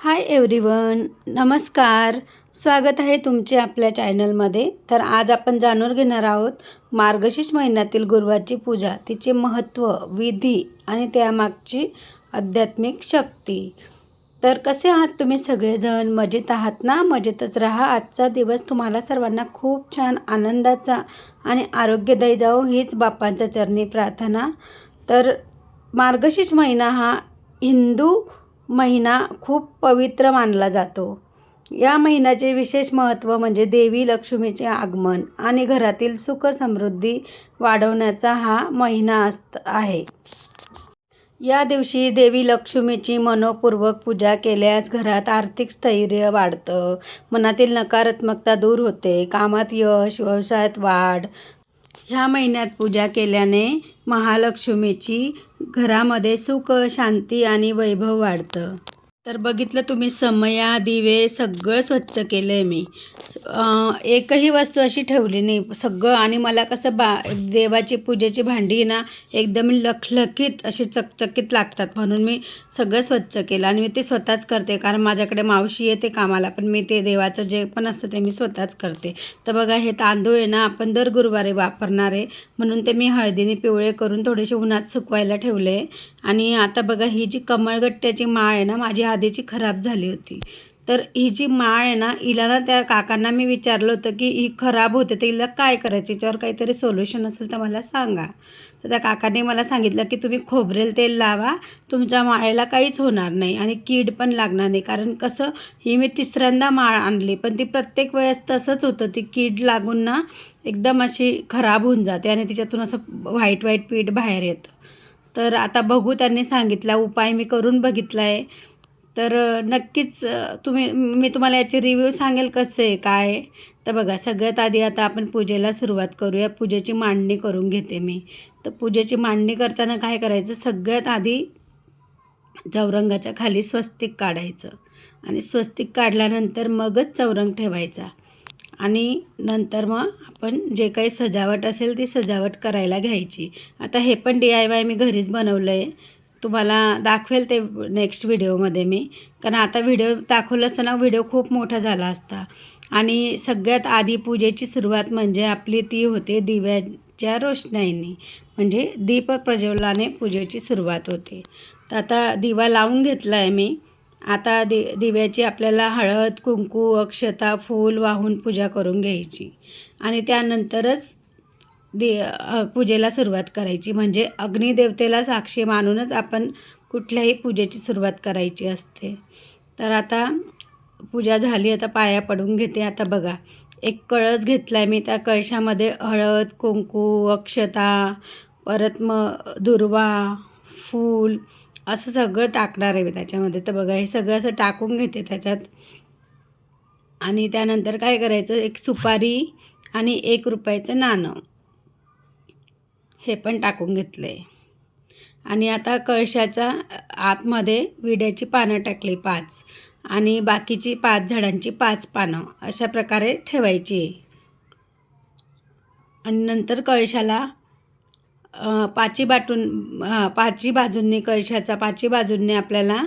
Hi everyone नमस्कार स्वागत आहे तुमचे आपल्या चॅनलमध्ये. तर आज आपण जाणून घेणार आहोत मार्गशीर्ष महिन्यातील गुरुवारची पूजा तिचे महत्त्व विधी आणि त्यामागची आध्यात्मिक शक्ती. तर कसे आहात तुम्ही सगळेजण? मजेत आहात ना? मजेतच राहा. आजचा दिवस तुम्हाला सर्वांना खूप छान आनंदाचा आणि आरोग्यदायी जाओ हीच बाप्पांच्या चरणी प्रार्थना. तर मार्गशीर्ष महिना हा हिंदू महिना खूप पवित्र मानला जातो. या महिन्याचे विशेष महत्त्व म्हणजे देवी लक्ष्मीचे आगमन आणि घरातील सुख समृद्धी वाढवण्याचा हा महिना असत आहे. या दिवशी देवी लक्ष्मीची मनोपूर्वक पूजा केल्यास घरात आर्थिक स्थैर्य वाढतं. मनातील नकारात्मकता दूर होते. कामात यश व्यवसायात वाढ. ह्या महिन्यात पूजा केल्याने महालक्ष्मीची घरामध्ये सुख शांती आणि वैभव वाढतं. तर बघितलं तुम्ही समया दिवे सगळं स्वच्छ केलं आहे मी एकही वस्तू अशी ठेवली नाही. सगळं आणि मला कसं बा देवाची पूजेची भांडी ना एकदम लखलखीत अशी चकचकीत लागतात. म्हणून मी सगळं स्वच्छ केलं आणि मी ते स्वतःच करते. कारण माझ्याकडे मावशी येते कामाला पण मी ते देवाचं जे पण असतं ते मी स्वतःच करते. तर बघा हे तांदूळ आहे ना आपण दर गुरुवारी वापरणार आहे. म्हणून ते मी हळदीने पिवळे करून थोडेसे उन्हात सुकवायला ठेवले. आणि आता बघा ही जी कमळगट्ट्याची माळ आहे ना माझी आधीची खराब झाली होती. तर ही जी माळ आहे ना हिला ना त्या काकांना मी विचारलं होतं की ही खराब होते तर हिला काय करायचं? याच्यावर काहीतरी सोल्युशन असेल तर मला सांगा. तर त्या काकांनी मला सांगितलं की तुम्ही खोबरेल तेल लावा तुमच्या माळेला काहीच होणार नाही आणि कीड पण लागणार नाही. कारण कसं ही मी तिसऱ्यांदा माळ आणली पण ती प्रत्येक वेळेस तसंच होतं. ती कीड लागून ना एकदम अशी खराब होऊन जाते आणि तिच्यातून असं व्हाईट व्हाईट पीठ बाहेर येतं. तर आता बघू त्यांनी सांगितला उपाय मी करून बघितला आहे तर नक्कीच तुम्ही मी तुम्हाला याचे रिव्ह्यू सांगेल कसं आहे काय तर बघा सगळ्यात आधी आता आपण पूजेला सुरुवात करूया. पूजेची मांडणी करून घेते मी. तर पूजेची मांडणी करताना काय करायचं सगळ्यात आधी चौरंगाच्या खाली स्वस्तिक काढायचं. आणि स्वस्तिक काढल्यानंतर मगच चौरंग ठेवायचा. आणि नंतर मग आपण जे काही सजावट असेल ती सजावट करायला घ्यायची. आता हे पण डी आय वाय मी घरीच बनवलं आहे तुम्हाला दाखवेल ते नेक्स्ट व्हिडिओमध्ये मी. कारण आता व्हिडिओ दाखवलं असताना व्हिडिओ खूप मोठा झाला असता. आणि सगळ्यात आधी पूजेची सुरुवात म्हणजे आपली ती होते दिव्याच्या रोषणाईने. म्हणजे दीप प्रज्वलाने पूजेची सुरुवात होते. तर आता दिवा लावून घेतला आहे मी. आता दि दिव्याची आपल्याला हळद कुंकू अक्षता फूल वाहून पूजा करून घ्यायची. आणि त्यानंतरच दे पूजेला सुरुवात करायची. म्हणजे अग्निदेवतेला साक्षी मानूनच आपण कुठल्याही पूजेची सुरुवात करायची असते. तर आता पूजा झाली आता पाया पडून घेते. आता बघा एक कळस घेतला आहे मी. त्या कळशामध्ये हळद कुंकू अक्षता परत मग दुर्वा फूल असं सगळं टाकणार आहे मी त्याच्यामध्ये. तर बघा हे सगळं असं टाकून घेते त्याच्यात. आणि त्यानंतर काय करायचं? एक सुपारी आणि एक रुपयाचं नाणं. हे पण टाकून घेतलं आहे आणि आता कळशाच्या आतमध्ये विड्याची पानं टाकली पाच आणि बाकीची पाच झाडांची पाच पानं अशा प्रकारे ठेवायची. आणि नंतर कळशाला पाची बाटून पाची बाजूंनी कळशाचा पाची बाजूंनी आपल्याला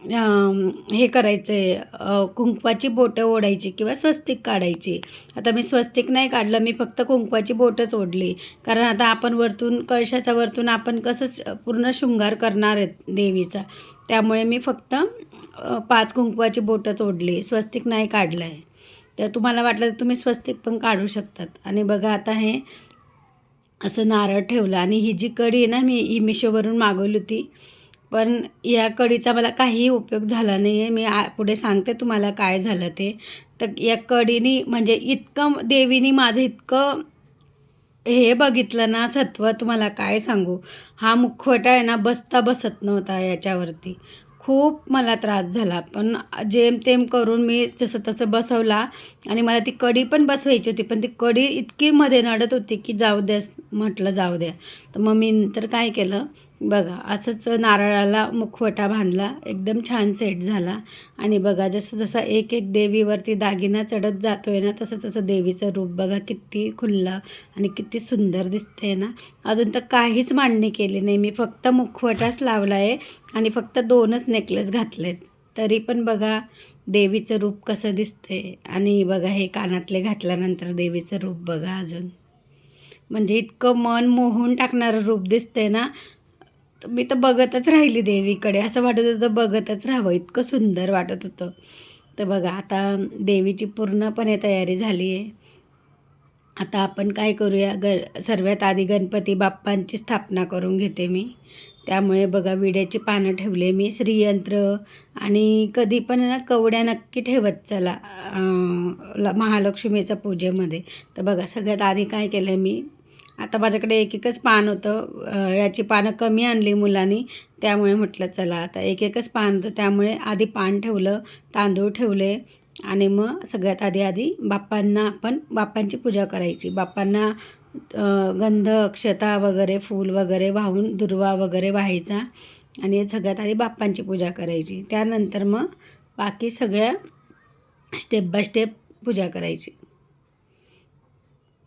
हे करायचं आहे कुंकवाची बोटं ओढायची किंवा स्वस्तिक काढायची. आता मी स्वस्तिक नाही काढलं मी फक्त कुंकवाची बोटंच ओढली. कारण आता आपण वरतून कळशाच्या वरतून आपण कसं श- पूर्ण शृंगार करणार आहेत देवीचा. त्यामुळे मी फक्त पाच कुंकवाची बोटंच ओढली स्वस्तिक नाही काढलं आहे तर तुम्हाला वाटलं तर तुम्ही स्वस्तिक पण काढू शकतात. आणि बघा आता हे असं नारळ ठेवलं. आणि ही जी कढी आहे ना मी ही मिशोवरून मागवली होती. पण या कढीचा मला काहीही उपयोग झाला नाही आहे मी आ पुढे सांगते तुम्हाला काय झालं ते. तर या कढीनी म्हणजे इतकं देवीनी माझं इतकं हे बघितलं ना सत्व तुम्हाला काय सांगू? हा मुखवटा आहे ना बसता बसत नव्हता याच्यावरती. खूप मला त्रास झाला. पण जेमतेम करून मी जसं तसं बसवला आणि मला ती कडी पण बसवायची होती. पण ती कडी इतकी मध्ये नडत होती की जाऊ द्या म्हटलं जाऊ द्या. तर मग मी नंतर काय केलं? बघा असंच नारळाला मुखवटा बांधला एकदम छान सेट झाला. आणि बघा जसं जसं एक एक देवीवरती दागिना चढत जातो आहे ना तसं तसं देवीचं रूप बघा किती खुललं आणि किती सुंदर दिसते ना. अजून तर काहीच मांडणी केली नाही. मी फक्त मुखवटाच लावला आहे आणि फक्त दोनच नेकलेस घातलेत. तरी पण बघा देवीचं रूप कसं दिसते आणि बघा हे कानातले घातल्यानंतर देवीचं रूप बघा अजून. म्हणजे इतकं मन मोहून टाकणारं रूप दिसते ना मी तर बघतच राहिली देवीकडे. असं वाटत होतं बघतच राहावं. इतकं सुंदर वाटत होतं. तर बघा आता देवीची पूर्णपणे तयारी झाली आहे आता आपण काय करूया? ग सर्वात आधी गणपती बाप्पांची स्थापना करून घेते मी. त्यामुळे बघा विड्याची पानं ठेवले मी. श्रीयंत्र आणि कधी पण ना कवड्या नक्की ठेवत चला. ल- महालक्ष्मीच्या पूजेमध्ये. तर बघा सगळ्यात आधी काय केलं मी? आता माझ्याकडे एक एकच पान होतं. याची पानं कमी आणली मुलांनी. त्यामुळे म्हटलं चला आता एक एकच पान होतं. त्यामुळे आधी पान ठेवलं तांदूळ ठेवले आणि मग सगळ्यात आधी आधी बाप्पांना आपण बाप्पांची पूजा करायची. बाप्पांना गंध अक्षता वगैरे फूल वगैरे वाहून दुर्वा वगैरे व्हायचा आणि सगळ्यात आधी बाप्पांची पूजा करायची. त्यानंतर मग बाकी सगळ्या स्टेप बाय स्टेप पूजा करायची.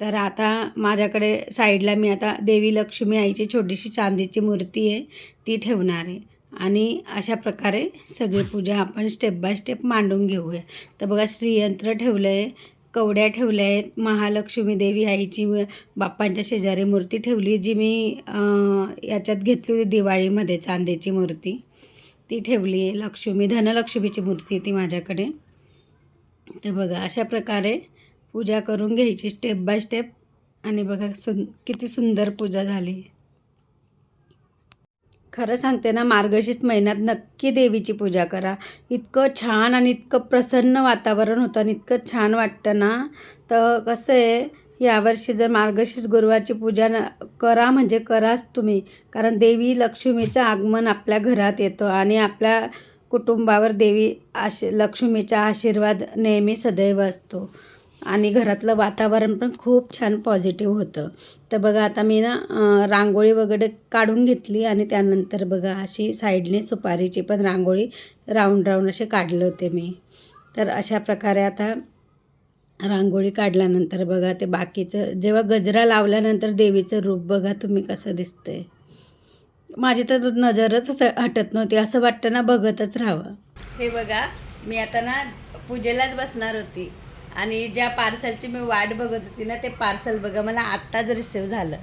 तर आता माझ्याकडे साईडला मी आता देवी लक्ष्मी आईची छोटीशी चांदीची मूर्ती आहे ती ठेवणार आहे. आणि अशा प्रकारे सगळी पूजा आपण स्टेप बाय स्टेप मांडून घेऊया. तर बघा श्रीयंत्र ठेवलं आहे कवड्या ठेवल्या आहेत महालक्ष्मी देवी आईची बाप्पांच्या शेजारी मूर्ती ठेवली जी मी याच्यात घेतली होती दिवाळीमध्ये चांदीची मूर्ती. ती ठेवली आहे लक्ष्मी धनलक्ष्मीची मूर्ती आहे ती माझ्याकडे. तर बघा अशा प्रकारे पूजा करून घ्यायची स्टेप बाय स्टेप आणि बघा सुन किती सुंदर पूजा झाली. खरं सांगते ना मार्गशीर्ष महिन्यात नक्की देवीची पूजा करा. इतकं छान आणि इतकं प्रसन्न वातावरण होतं आणि इतकं छान वाटतं ना. तर कसं आहे यावर्षी जर मार्गशीर्ष गुरुवारची पूजा न करा म्हणजे कराच तुम्ही. कारण देवी लक्ष्मीचं आगमन आपल्या घरात येतं आणि आपल्या कुटुंबावर देवी आशी लक्ष्मीचा आशीर्वाद नेहमी सदैव असतो. आणि घरातलं वातावरण पण खूप छान पॉझिटिव्ह होतं. तर बघा आता मी ना रांगोळी वगैरे काढून घेतली आणि त्यानंतर बघा अशी साईडने सुपारीची पण रांगोळी राऊंड राऊंड असे काढले होते मी. तर अशा प्रकारे आता रांगोळी काढल्यानंतर बघा ते बाकीचं जेव्हा गजरा लावल्यानंतर देवीचं रूप बघा तुम्ही कसं दिसतंय. माझी तर नजरच हटत नव्हती असं वाटतं ना बघतच राहावं. हे बघा मी आता ना पूजेलाच बसणार होती. आणि ज्या पार्सलची मी वाट बघत होती ना ते पार्सल बघा मला आत्ताच रिसिव्ह झालं.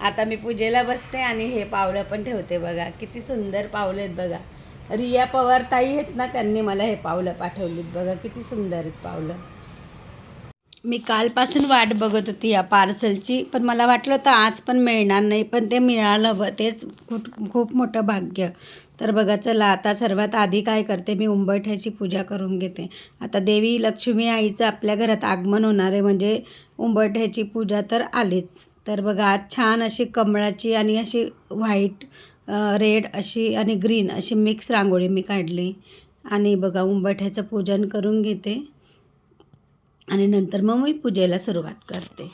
आता मी पूजेला बसते आणि हे पावलं पण ठेवते बघा. किती सुंदर पावलं आहेत बघा. रिया पवार ताई आहेत ना त्यांनी मला हे पावलं पाठवलीत बघा. किती सुंदर आहेत पावलं. मी कालपासून वाट बघत होती या पार्सलची पण मला वाटलं होतं आज पण मिळणार नाही पण ते मिळालं ब तेच खूप खूप मोठं भाग्य. तर बघा चला आता सर्वात आधी काय करते मी उंबरठ्याची पूजा करून घेते. आता देवी लक्ष्मी आईचं आपल्या घरात आगमन होणार आहे म्हणजे उंबरठ्याची पूजा तर आलीच. तर बघा आज छान अशी कमळाची आणि अशी व्हाईट रेड अशी आणि ग्रीन अशी मिक्स रांगोळी मी काढली. आणि बघा उंबरठ्याचं पूजन करून घेते. आणि नंतर मग मी पूजेला सुरुवात करते.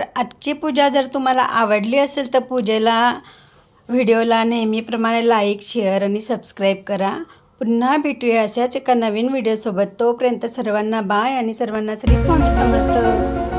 तर आजची पूजा जर तुम्हाला आवडली असेल तर पूजेला व्हिडिओला नेहमीप्रमाणे लाईक शेअर आणि सबस्क्राईब करा. पुन्हा भेटूया अशाच एका नवीन व्हिडिओसोबत तोपर्यंत सर्वांना बाय आणि सर्वांना श्री स्वामी समर्थ.